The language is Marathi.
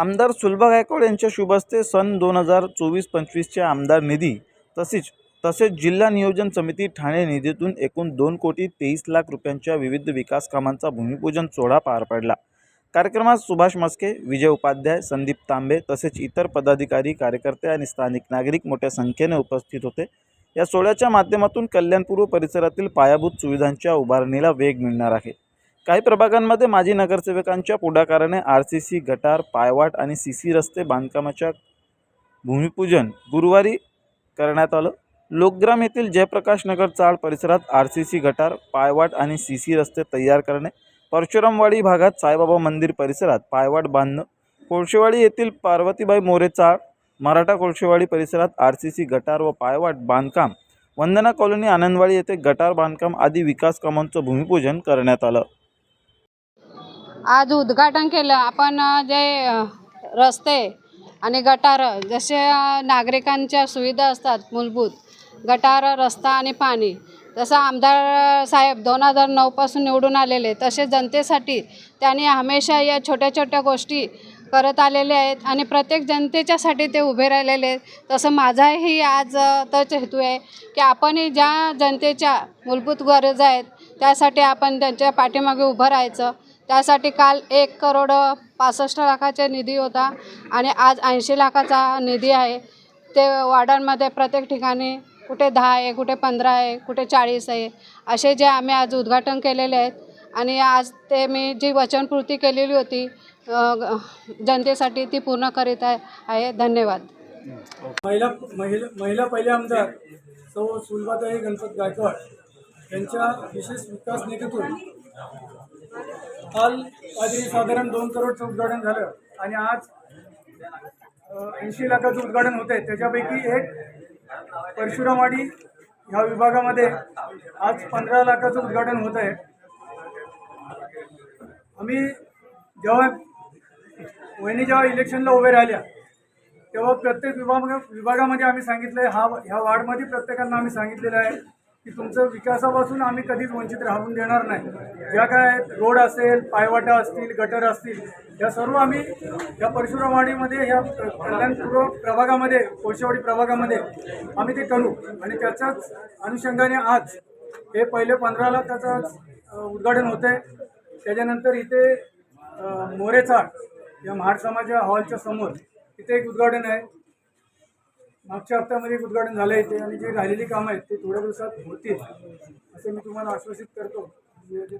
आमदार सुलभा गायकवाड यांच्या शुभ हस्ते सन दोन हजार चोवीस पंचवीसच्या आमदार निधी तसेच तसेच जिल्हा नियोजन समिती ठाणे निधीतून एकूण दोन कोटी तेवीस लाख रुपयांच्या विविध विकास कामांचा भूमिपूजन सोहळा पार पडला. कार्यक्रमात सुभाष मस्के विजय उपाध्याय संदीप तांबे तसेच इतर पदाधिकारी कार्यकर्ते आणि स्थानिक नागरिक मोठ्या संख्येने उपस्थित होते. या सोहळ्याच्या माध्यमातून कल्याणपूर्व परिसरातील पायाभूत सुविधांच्या उभारणीला वेग मिळणार आहे. काही प्रभागांमध्ये माजी नगरसेवकांच्या पुढाकाराने आर सी सी गटार पायवाट आणि सी सी रस्ते बांधकामाच्या भूमिपूजन गुरुवारी करण्यात आलं. लोकग्राम येथील जयप्रकाश नगर चाळ परिसरात आर सी सी गटार पायवाट आणि सी सी रस्ते तयार करणे. परशुरामवाडी भागात साईबाबा मंदिर परिसरात पायवाट बांधणं. कोळशेवाडी येथील पार्वतीबाई मोरे चाळ मराठा कोळशेवाडी परिसरात आर सी सी गटार व पायवाट बांधकाम. वंदना कॉलनी आनंदवाडी येथे गटार बांधकाम आदी विकास कामांचं भूमिपूजन करण्यात आलं. आज उद्घाटन केलं. आपण जे रस्ते आणि गटार जसे नागरिकांच्या सुविधा असतात मूलभूत गटार रस्ता आणि पाणी जसं आमदार साहेब दोन हजार नऊपासून निवडून आलेले तसे जनतेसाठी त्यांनी हमेशा या छोट्या छोट्या गोष्टी करत आलेले आहेत आणि प्रत्येक जनतेच्यासाठी ते उभे राहिलेले आहेत. तसं माझाही आज तच तोच हेतू आहे की आपणही ज्या जनतेच्या मूलभूत गरजा आहेत त्यासाठी आपण त्यांच्या पाठीमागे उभं राहायचं. त्यासाठी काल एक करोड पासष्ट लाखाचा निधी होता आणि आज ऐंशी लाखाचा निधी आहे. ते वार्डांमध्ये प्रत्येक ठिकाणी कुठे दहा आहे कुठे पंधरा आहे कुठे चाळीस आहे असे जे आम्ही आज उद्घाटन केलेले आहेत. आणि आज ते मी जी वचनपूर्ती केलेली होती जनतेसाठी ती पूर्ण करीत आहे आहे. धन्यवाद. महिला महिला महिला पहिले आमदार सौ सुलभाताई गणपत गायकवाड यांच्या विशेष विकास निधीतून काल काहीतरी साधारण दोन करोडचं उद्घाटन झालं आणि आज ऐंशी लाखाचं उद्घाटन होत आहे त्याच्यापैकी एक परशुरामवाडी ह्या विभागामध्ये आज पंधरा लाखाचं उद्घाटन होत आहे आम्ही जेव्हा वहिनी जेव्हा इलेक्शनला उभे राहिल्या तेव्हा प्रत्येक विभाग विभागामध्ये आम्ही सांगितलं आहे हा ह्या वार्डमध्ये प्रत्येकांना आम्ही सांगितलेलं आहे. की तुमचं विकासापासून आम्ही कधीच वंचित राहून देणार नाही. ज्या काय रोड असेल पायवाटा असतील गटर असतील या सर्व आम्ही या परशुरामवाडीमध्ये ह्या कल्याणपूर्व प्रभागामध्ये कोळशेवाडी प्रभागामध्ये आम्ही ते करू. आणि त्याच्याच अनुषंगाने आज हे पहिले पंधराला त्याचं उद्घाटन होतं आहे त्याच्यानंतर इथे अ, मोरेचाळ या महाड समाज हॉलच्या समोर इथे एक उद्घाटन आहे. मागच्या हप्त्यामध्ये एक उद्घाटन झालं आहे ते आणि जे राहिलेली कामं आहेत ते थोड्या दिवसात होतील असे मी तुम्हाला आश्वासित करतो. जे